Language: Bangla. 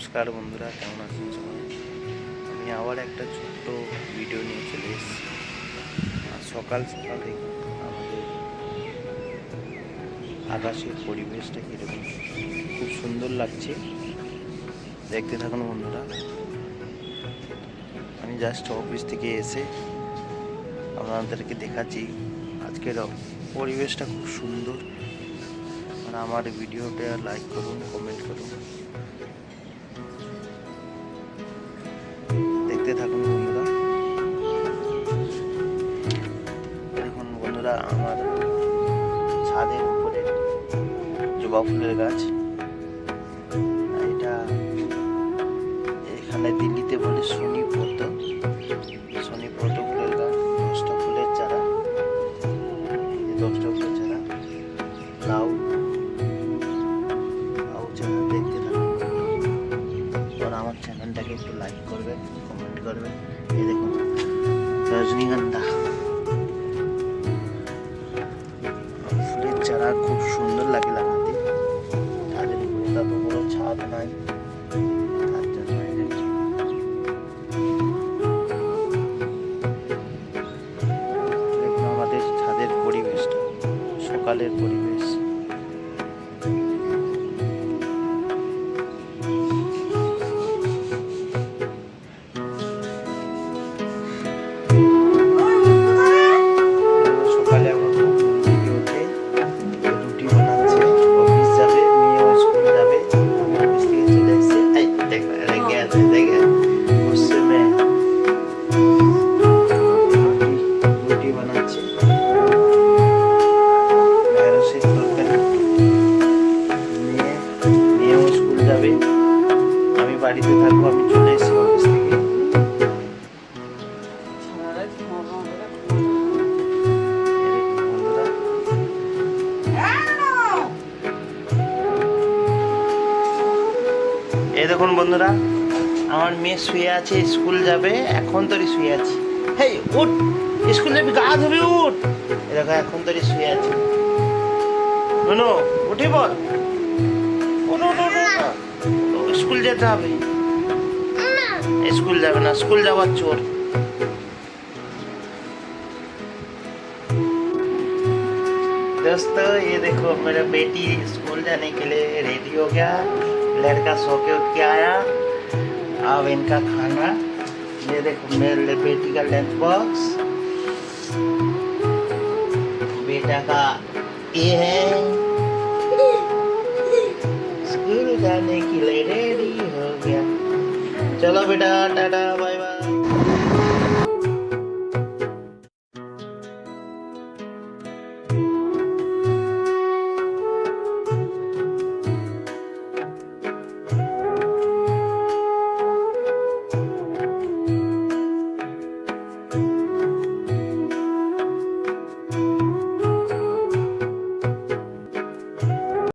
নমস্কার বন্ধুরা, কেমন আছেন সবাই? আমি আবার একটা ছোট্ট ভিডিও নিয়ে চলে এসেছি। সকাল সকালে আমাদের আকাশের পরিবেশটা কীরকম? খুব সুন্দর লাগছে। দেখতে থাকুন বন্ধুরা। আমি জাস্ট অফিস থেকে এসে আপনাদেরকে দেখাচ্ছি আজকের পরিবেশটা খুব সুন্দর। আমার ভিডিওটা লাইক করুন কমেন্ট করুন। বন্ধুরা, আমার ছাদের উপরে জবা ফুলের গাছ। এটা এখানে দিল্লিতে বলে শনি পদ্ম শনি পদ্ম ফুলের গাছ, দশটা ফুলের চারা। দশটা ফুলের চারা, লাউ লাউ চারা দেখতে থাকুন। আমার চ্যানেলটাকে একটু লাইক করবেন কমেন্ট করবেন এই দেখুন, রজনীগন্ধা। সকালের পরিবেশ। এই দেখুন বন্ধুরা আমার মেয়ে শুয়ে আছে স্কুল যাবে এখন তোরই শুয়ে আছে হেই উঠ স্কুল যাবি গা ধুবি উঠ এই দেখো এখন তোরই শুয়ে আছে শোনো উঠে বল ওঠ, ওঠ, ওঠ, ওঠ। ও, স্কুল যেতে হবে স্কুল যাবে না স্কুল যাওয়ার চোর दोस्तों ये देखो मेरा बेटी स्कूल जाने के लिए रेडी हो गया लड़का सो के उठ के आया। अब इनका खाना। ये देखो, मेरे बेटी का लंच बॉक्स बेटा का ये है। स्कूल जाने के लिए रेडी हो गया। चलो बेटा, टाटा बाय बाय